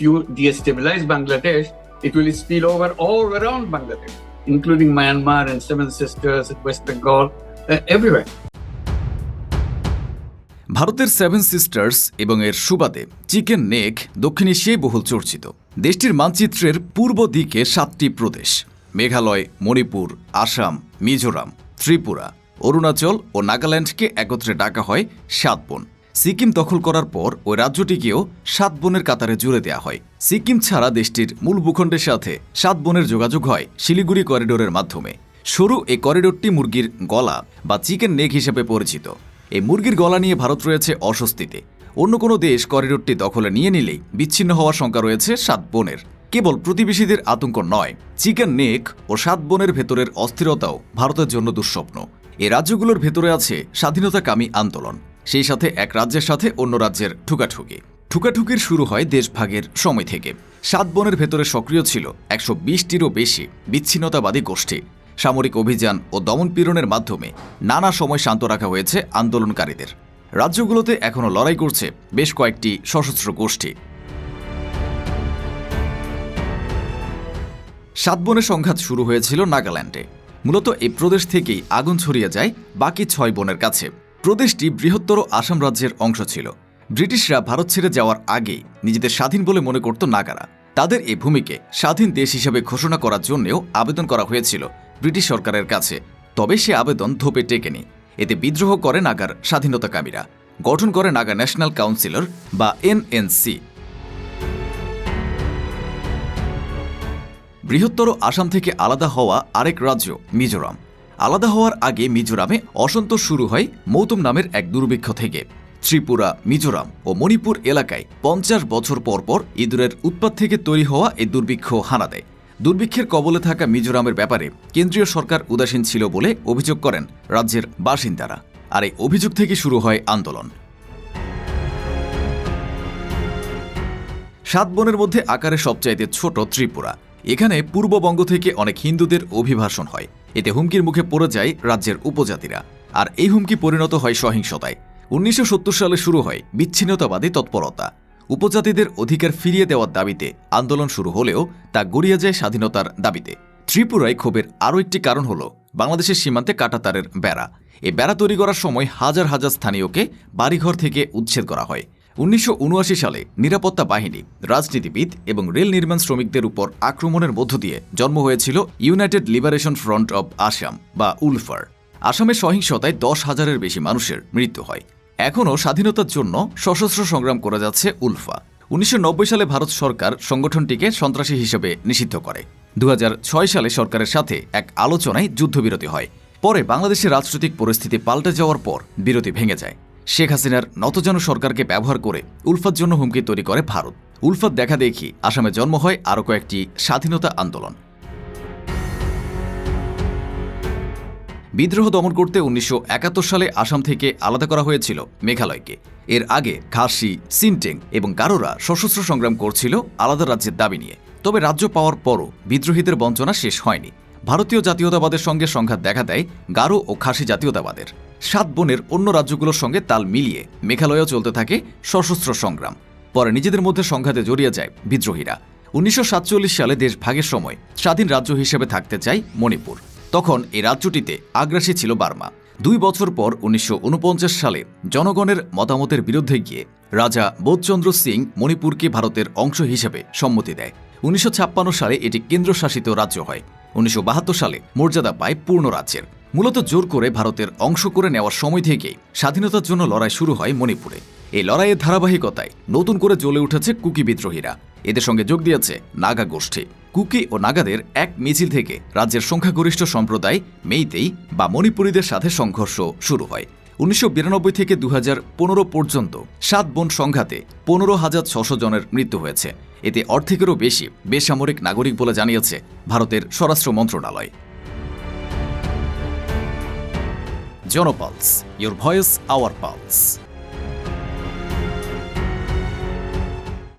you destabilize Bangladesh, it will spill over all around Bangladesh, including Myanmar and Seven Sisters West Bengal, uh, everywhere. ভারতের seven sisters এবং এর সুবাদে chicken neck দক্ষিণ এশিয়ায় বহুল চর্চিত দেশটির মানচিত্রের পূর্ব দিকে সাতটি প্রদেশ মেঘালয় মণিপুর আসাম মিজোরাম ত্রিপুরা অরুণাচল ও নাগাল্যান্ডকে একত্রে ডাকা হয় সাত সিকিম দখল করার পর ওই রাজ্যটিকেও সাত বনের কাতারে জুড়ে দেওয়া হয়। সিকিম ছাড়া দেশটির মূল ভূখণ্ডের সাথে সাত বনের যোগাযোগ হয় শিলিগুড়ি করিডোরের মাধ্যমে। সরু এই করিডোরটি মুরগির গলা বা চিকেন নেক হিসেবে পরিচিত। এই মুরগির গলা নিয়ে ভারত রয়েছে অস্বস্তিতে। অন্য কোনো দেশ করিডোরটি দখলে নিয়ে নিলেই বিচ্ছিন্ন হওয়ার শঙ্কা রয়েছে সাত বনের। কেবল প্রতিবেশীদের আতঙ্ক নয়, চিকেন নেক ও সাত বনের ভেতরের অস্থিরতাও ভারতের জন্য দুঃস্বপ্ন। এ রাজ্যগুলোর ভেতরে আছে স্বাধীনতাকামী আন্দোলন। সেই সাথে এক রাজ্যের সাথে অন্য রাজ্যের ঠুকাঠুকি। ঠুকাঠুকির শুরু হয় দেশভাগের সময় থেকে। সাত বনের ভেতরে সক্রিয় ছিল একশো বিশটিরও বেশি বিচ্ছিন্নতাবাদী গোষ্ঠী। সামরিক অভিযান ও দমনপীড়নের মাধ্যমে নানা সময় শান্ত রাখা হয়েছে আন্দোলনকারীদের। রাজ্যগুলোতে এখনও লড়াই করছে বেশ কয়েকটি সশস্ত্র গোষ্ঠী। সাত বনের সংঘাত শুরু হয়েছিল নাগাল্যান্ডে। মূলত এই প্রদেশ থেকেই আগুন ছড়িয়ে যায় বাকি ছয় বনের কাছে। প্রদেশটি বৃহত্তর আসাম রাজ্যের অংশ ছিল। ব্রিটিশরা ভারত ছেড়ে যাওয়ার আগেই নিজেদের স্বাধীন বলে মনে করত নাগারা। তাদের এই ভূমিকে স্বাধীন দেশ হিসেবে ঘোষণা করার জন্যও আবেদন করা হয়েছিল ব্রিটিশ সরকারের কাছে। তবে সে আবেদন ধোপে টেকেনি। এতে বিদ্রোহ করে নাগার স্বাধীনতাকামীরা। গঠন করে নাগা ন্যাশনাল কাউন্সিলর বা এনএনসি। বৃহত্তর আসাম থেকে আলাদা হওয়া আরেক রাজ্য মিজোরাম। আলাদা হওয়ার আগে মিজোরামে অসন্তোষ শুরু হয় মৌতম নামের এক দুর্ভিক্ষ থেকে। ত্রিপুরা, মিজোরাম ও মণিপুর এলাকায় পঞ্চাশ বছর পর পর ইঁদুরের উৎপাত থেকে তৈরি হওয়া এই দুর্ভিক্ষ হানা দেয়। দুর্ভিক্ষের কবলে থাকা মিজোরামের ব্যাপারে কেন্দ্রীয় সরকার উদাসীন ছিল বলে অভিযোগ করেন রাজ্যের বাসিন্দারা। আর এই অভিযোগ থেকে শুরু হয় আন্দোলন। সাত বনের মধ্যে আকারে সবচাইতে ছোট ত্রিপুরা। এখানে পূর্ববঙ্গ থেকে অনেক হিন্দুদের অভিভাষণ হয়। এতে হুমকির মুখে পড়ে যায় রাজ্যের উপজাতিরা। আর এই হুমকি পরিণত হয় সহিংসতায়। উনিশশো সত্তর সালে শুরু হয় বিচ্ছিন্নতাবাদী তৎপরতা। উপজাতিদের অধিকার ফিরিয়ে দেওয়ার দাবিতে আন্দোলন শুরু হলেও তা গড়িয়ে যায় স্বাধীনতার দাবিতে। ত্রিপুরায় ক্ষোভের আরও একটি কারণ হল বাংলাদেশের সীমান্তে কাটাতারের বেড়া। এ বেড়া তৈরি করার সময় হাজার হাজার স্থানীয়কে বাড়িঘর থেকে উচ্ছেদ করা হয়। উনিশশো উনআশি সালে নিরাপত্তা বাহিনী, রাজনীতিবিদ এবং রেল নির্মাণ শ্রমিকদের উপর আক্রমণের মধ্য দিয়ে জন্ম হয়েছিল united liberation front of Assam বা উলফার। আসামের সহিংসতায় দশ হাজারের বেশি মানুষের মৃত্যু হয়। এখনও স্বাধীনতার জন্য সশস্ত্র সংগ্রাম করে যাচ্ছে উলফা। উনিশশো নব্বই সালে ভারত সরকার সংগঠনটিকে সন্ত্রাসী হিসেবে নিষিদ্ধ করে। দু হাজার ছয় সালে সরকারের সাথে এক আলোচনায় যুদ্ধবিরতি হয়। পরে বাংলাদেশের রাজনৈতিক পরিস্থিতি পাল্টে যাওয়ার পর বিরতি ভেঙে যায়। শেখ হাসিনার নতজন সরকারকে ব্যবহার করে উলফার জন্য হুমকি তৈরি করে ভারত। উলফাত দেখা দেখি আসামে জন্ম হয় আরও কয়েকটি স্বাধীনতা আন্দোলন। বিদ্রোহ দমন করতে উনিশশো একাত্তর সালে আসাম থেকে আলাদা করা হয়েছিল মেঘালয়কে। এর আগে খাসি, সিনটেং এবং গারোরা সশস্ত্র সংগ্রাম করছিল আলাদা রাজ্যের দাবি নিয়ে। তবে রাজ্য পাওয়ার পরও বিদ্রোহীদের বঞ্চনা শেষ হয়নি। ভারতীয় জাতীয়তাবাদের সঙ্গে সংঘাত দেখা দেয় গারো ও খাসি জাতীয়তাবাদের। সাত বোনের অন্য রাজ্যগুলোর সঙ্গে তাল মিলিয়ে মেঘালয়েও চলতে থাকে সশস্ত্র সংগ্রাম। পরে নিজেদের মধ্যে সংঘাতে জড়িয়ে যায় বিদ্রোহীরা। উনিশশো সাতচল্লিশ সালে দেশ ভাগের সময় স্বাধীন রাজ্য হিসেবে থাকতে চায় মণিপুর। তখন এই রাজ্যটিতে আগ্রাসী ছিল বার্মা। দুই বছর পর উনিশশো ঊনপঞ্চাশ সালে জনগণের মতামতের বিরুদ্ধে গিয়ে রাজা বোধচন্দ্র সিং মণিপুরকে ভারতের অংশ হিসেবে সম্মতি দেয়। উনিশশো ছাপ্পান্ন সালে এটি কেন্দ্রশাসিত রাজ্য হয়। উনিশশো বাহাত্তর সালে মর্যাদা পায় পূর্ণ রাজ্যের। মূলত জোর করে ভারতের অংশ করে নেওয়ার সময় থেকেই স্বাধীনতার জন্য লড়াই শুরু হয় মণিপুরে। এই লড়াইয়ের ধারাবাহিকতায় নতুন করে জ্বলে উঠেছে কুকি বিদ্রোহীরা। এদের সঙ্গে যোগ দিয়েছে নাগা গোষ্ঠী। কুকি ও নাগাদের এক মিছিল থেকে রাজ্যের সংখ্যাগরিষ্ঠ সম্প্রদায় মেইতেই বা মণিপুরীদের সাথে সংঘর্ষ শুরু হয়। উনিশশো বিরানব্বই থেকে দু হাজার পনেরো পর্যন্ত সাত বন সংঘাতে পনেরো হাজার ছশো জনের মৃত্যু হয়েছে। এতে অর্ধেকেরও বেশি বেসামরিক নাগরিক বলে জানিয়েছে ভারতের স্বরাষ্ট্র মন্ত্রণালয়। Jonopulse, your voice, our pulse.